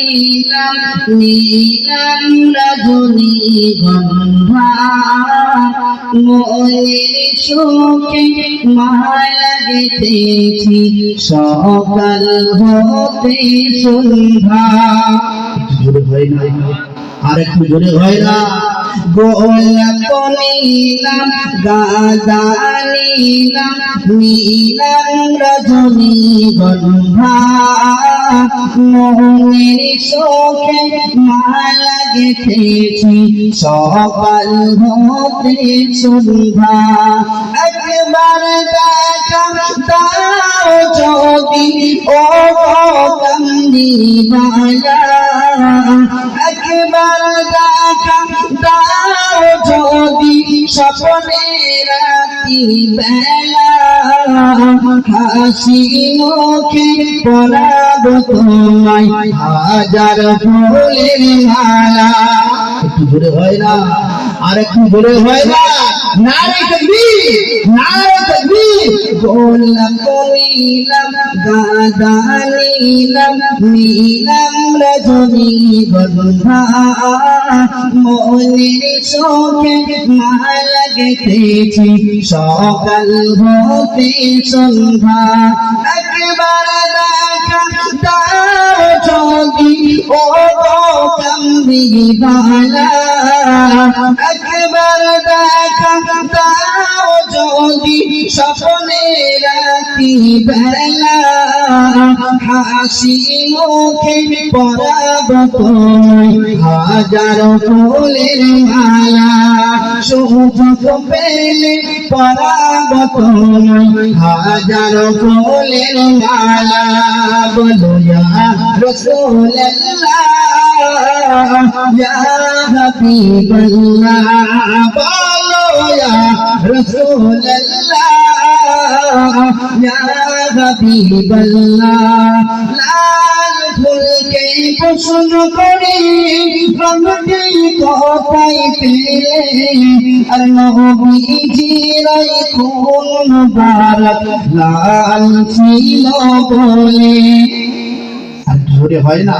নীলাম নীলাম রজনী গন্ধা মনের সুখে হয় আর একটু জোরে হয় না গোলাপ নীলাম, গাদা নীলাম নীলাম রজনী গন্ধা। মোহনের শোকে মালা গেথেছি, সকাল হতে সন্ধ্যা। একবার দেখা দাও যদি, ও কান্দি বালা একবার দেখা দাও যদি বেলা হাজার ফুলের মালা। একটু জোরে হয় না, আর একটু হয় না। নারে গোলাপ নীলাম গাদা নীলাম নীলাম রজনী গন্ধা মনের শোকে মালা গেতেছি সকাল হতে সন্ধ্যা। একবার যদি ও কান্দি বালা। একবার দেখা দাও যদি স্বপ্নে রাতি বেলা, হাসি মুখে পরাব হাজার ফুলের মালা সুযোগ পেলে পরাব হাজার ফুলের মালা, বলো ইয়া হাবিবাল্লাহ বলো ইয়া রাসূলুল্লাহ ইয়া হাবিবাল্লাহ, লাল ফুলকে পছন্দ করি রঙটি কোথায় পেলে? আর নবীজির কোন মুবারক লাল ছিল বলে জোরে হয় না।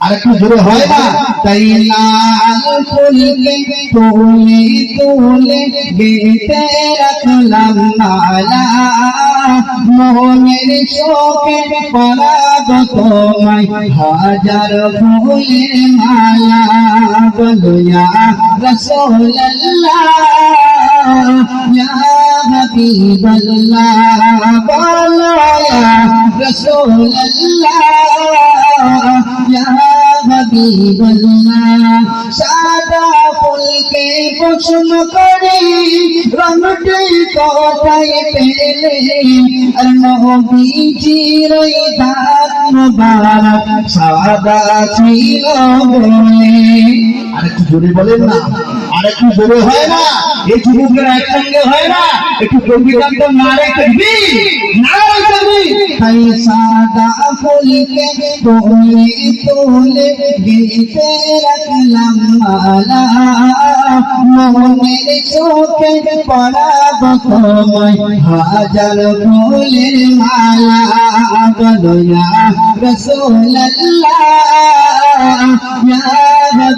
আর একটু জোরে হয় না। তাই লাল তোলে তোলে গেতে রাখলাম মালা। মনের শোকে পরাব তোমায় হাজার ফুলের মালা। বলো ইয়া রাসূলুল্লাহ, ইয়া হাবিবাল্লাহ, বলো ইয়া রাসূলুল্লাহ। ইয়া হাবিবাল্লাহ সাদা ফুলকে পছন্দ করে রঙটি কোথায় পেলে। আর সাদা ছিল বলে। জোরে বলেন না জোরে হয় না। এই যুবকেরা একসঙ্গে হয় না, একটু কবিতান্ত নারে তকবীর নারে তকবীর তাই সাদা ফুলকে তোলে তোলে গেতে রাখলাম মালা। মনের চোখে পড়াব তোমায় হাজার ফুলের মালা। বলো ইয়া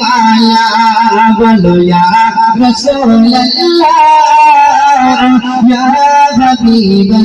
مايا وڏو ياسو لڀي به